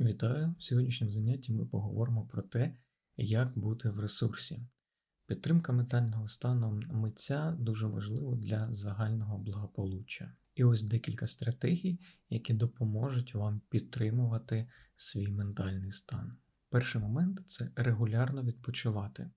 Вітаю! В сьогоднішньому занятті ми поговоримо про те, як бути в ресурсі. Підтримка ментального стану митця дуже важлива для загального благополуччя. І ось декілька стратегій, які допоможуть вам підтримувати свій ментальний стан. Перший момент це регулярно відпочивати.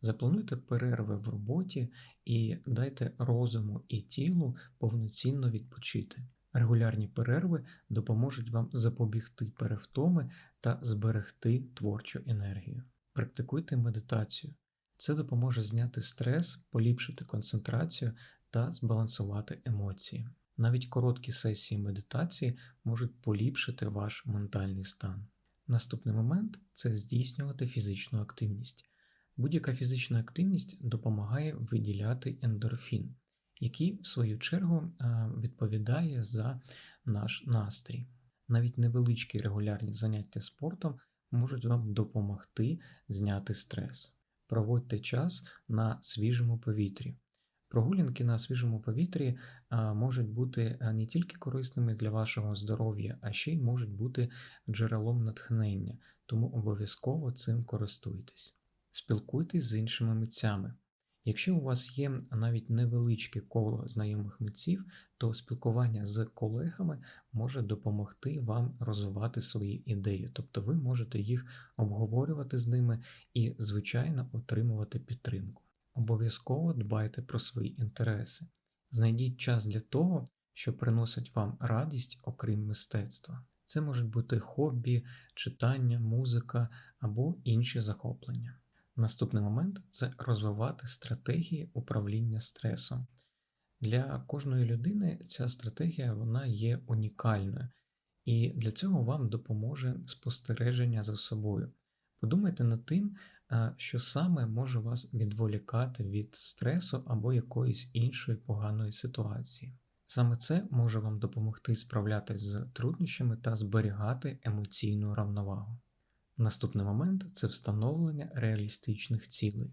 Заплануйте перерви в роботі і дайте розуму і тілу повноцінно відпочити. Регулярні перерви допоможуть вам запобігти перевтоми та зберегти творчу енергію. Практикуйте медитацію. Це допоможе зняти стрес, поліпшити концентрацію та збалансувати емоції. Навіть короткі сесії медитації можуть поліпшити ваш ментальний стан. Наступний момент це здійснювати фізичну активність. Будь-яка фізична активність допомагає виділяти ендорфін який, в свою чергу, е, відповідає за наш настрій. Навіть невеличкі регулярні заняття спортом можуть вам допомогти зняти стрес. Проводьте час на свіжому повітрі. Прогулянки на свіжому повітрі е, можуть бути е, не тільки корисними для вашого здоров'я, а ще й можуть бути джерелом натхнення, тому обов'язково цим користуйтесь. Спілкуйтесь з іншими митцями. Якщо у вас є навіть невеличке коло знайомих митців, то спілкування з колегами може допомогти вам розвивати свої ідеї, тобто ви можете їх обговорювати з ними і, звичайно, отримувати підтримку. Обов'язково дбайте про свої інтереси. Знайдіть час для того, що приносить вам радість, окрім мистецтва. Це можуть бути хобі, читання, музика або інші захоплення. Наступний момент це розвивати стратегії управління стресом. Для кожної людини ця стратегія вона є унікальною, і для цього вам допоможе спостереження за собою. Подумайте над тим, що саме може вас відволікати від стресу або якоїсь іншої поганої ситуації. Саме це може вам допомогти справлятися з труднощами та зберігати емоційну рівновагу. Наступний момент це встановлення реалістичних цілей.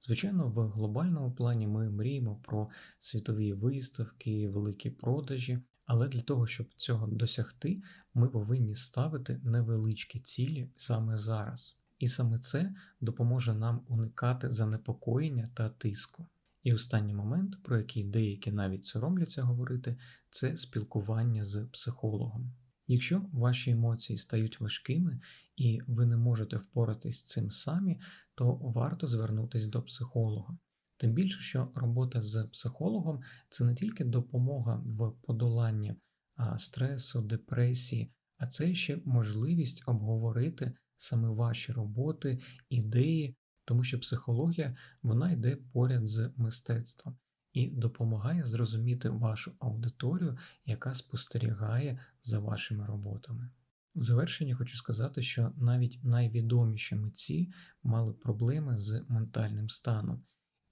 Звичайно, в глобальному плані ми мріємо про світові виставки, великі продажі, але для того, щоб цього досягти, ми повинні ставити невеличкі цілі саме зараз. І саме це допоможе нам уникати занепокоєння та тиску. І останній момент, про який деякі навіть соромляться говорити, це спілкування з психологом. Якщо ваші емоції стають важкими і ви не можете впоратись з цим самі, то варто звернутися до психолога. Тим більше, що робота з психологом це не тільки допомога в подоланні стресу, депресії, а це ще можливість обговорити саме ваші роботи, ідеї, тому що психологія вона йде поряд з мистецтвом і допомагає зрозуміти вашу аудиторію, яка спостерігає за вашими роботами. В завершенні хочу сказати, що навіть найвідоміші митці мали проблеми з ментальним станом,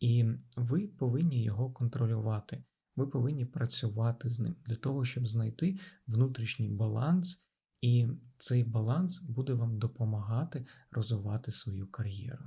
і ви повинні його контролювати. Ви повинні працювати з ним для того, щоб знайти внутрішній баланс, і цей баланс буде вам допомагати розвивати свою кар'єру.